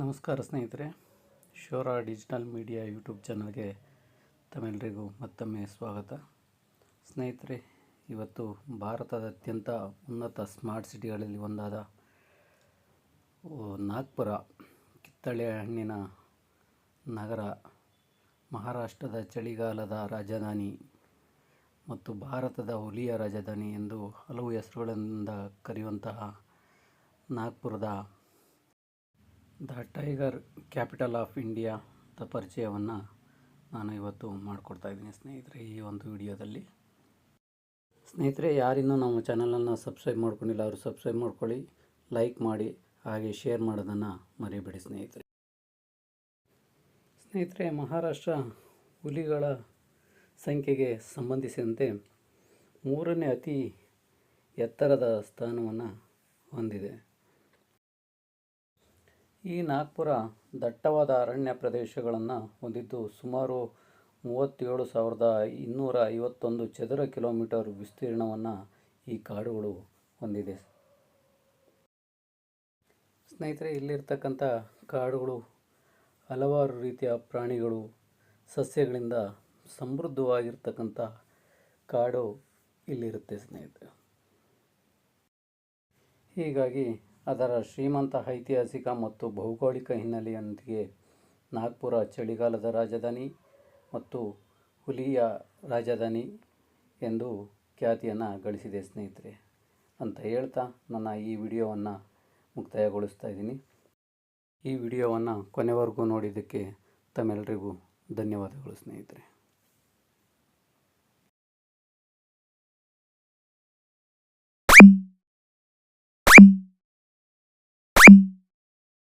ನಮಸ್ಕಾರ ಸ್ನೇಹಿತರೆ, ಶೋರಾ digital media YouTube ಚಾನಲ್ಗೆ ತಮ್ಮೆಲ್ಲರಿಗೂ ಮತ್ತೊಮ್ಮೆ ಸ್ವಾಗತ. ಸ್ನೇಹಿತರೆ, ಇವತ್ತು ಭಾರತದ ಅತ್ಯಂತ ಉನ್ನತ ಸ್ಮಾರ್ಟ್ ಸಿಟಿಗಳಲ್ಲಿ ಒಂದಾದ ನಾಗ್ಪುರ ಕಿತ್ತಳೆ ಹಣ್ಣಿನ ನಗರ, ಮಹಾರಾಷ್ಟ್ರದ ಚಳಿಗಾಲದ ರಾಜಧಾನಿ ಮತ್ತು ಭಾರತದ ಹುಲಿಯ ರಾಜಧಾನಿ ಎಂದು ಹಲವು ಹೆಸರುಗಳಿಂದ ಕರೆಯುವಂತಹ ನಾಗ್ಪುರದ the tiger capital of India the ಪರಿಚಯವನ್ನು ನಾನು ಇವತ್ತು ಮಾಡಿಕೊಡ್ತಾ ಇದ್ದೀನಿ ಸ್ನೇಹಿತರೆ ಈ ಒಂದು ವಿಡಿಯೋದಲ್ಲಿ. ಸ್ನೇಹಿತರೆ, ಯಾರಿನ್ನೂ ನಮ್ಮ ಚಾನಲನ್ನು ಸಬ್ಸ್ಕ್ರೈಬ್ ಮಾಡ್ಕೊಂಡಿಲ್ಲ, ಅವರು ಸಬ್ಸ್ಕ್ರೈಬ್ ಮಾಡ್ಕೊಳ್ಳಿ, ಲೈಕ್ ಮಾಡಿ, ಹಾಗೆ ಶೇರ್ ಮಾಡೋದನ್ನು ಮರಿಬೇಡಿ ಸ್ನೇಹಿತರೆ. ಸ್ನೇಹಿತರೆ, ಮಹಾರಾಷ್ಟ್ರ ಹುಲಿಗಳ ಸಂಖ್ಯೆಗೆ ಸಂಬಂಧಿಸಿದಂತೆ ಮೂರನೇ ಅತಿ ಎತ್ತರದ ಸ್ಥಾನವನ್ನು ಹೊಂದಿದೆ. ಈ ನಾಗ್ಪುರ ದಟ್ಟವಾದ ಅರಣ್ಯ ಪ್ರದೇಶಗಳನ್ನು ಹೊಂದಿದ್ದು ಸುಮಾರು ಮೂವತ್ತೇಳು ಸಾವಿರದ ಇನ್ನೂರ ಐವತ್ತೊಂದು ಚದರ ಕಿಲೋಮೀಟರ್ ವಿಸ್ತೀರ್ಣವನ್ನು ಈ ಕಾಡುಗಳು ಹೊಂದಿದೆ. ಸ್ನೇಹಿತರೆ, ಇಲ್ಲಿರ್ತಕ್ಕಂಥ ಕಾಡುಗಳು ಹಲವಾರು ರೀತಿಯ ಪ್ರಾಣಿಗಳು, ಸಸ್ಯಗಳಿಂದ ಸಮೃದ್ಧವಾಗಿರ್ತಕ್ಕಂಥ ಕಾಡು ಇಲ್ಲಿರುತ್ತೆ ಸ್ನೇಹಿತರೆ. ಹೀಗಾಗಿ ಅದರ ಶ್ರೀಮಂತ ಐತಿಹಾಸಿಕ ಮತ್ತು ಭೌಗೋಳಿಕ ಹಿನ್ನೆಲೆಯೊಂದಿಗೆ ನಾಗ್ಪುರ ಚಳಿಗಾಲದ ರಾಜಧಾನಿ ಮತ್ತು ಹುಲಿಯ ರಾಜಧಾನಿ ಎಂದು ಖ್ಯಾತಿಯನ್ನು ಗಳಿಸಿದೆ ಸ್ನೇಹಿತರೆ. ಅಂತ ಹೇಳ್ತಾ ನನ್ನ ಈ ವಿಡಿಯೋವನ್ನು ಮುಕ್ತಾಯಗೊಳಿಸ್ತಾ ಇದ್ದೀನಿ. ಈ ವಿಡಿಯೋವನ್ನು ಕೊನೆವರೆಗೂ ನೋಡಿದ್ದಕ್ಕೆ ತಮ್ಮೆಲ್ಲರಿಗೂ ಧನ್ಯವಾದಗಳು ಸ್ನೇಹಿತರೆ.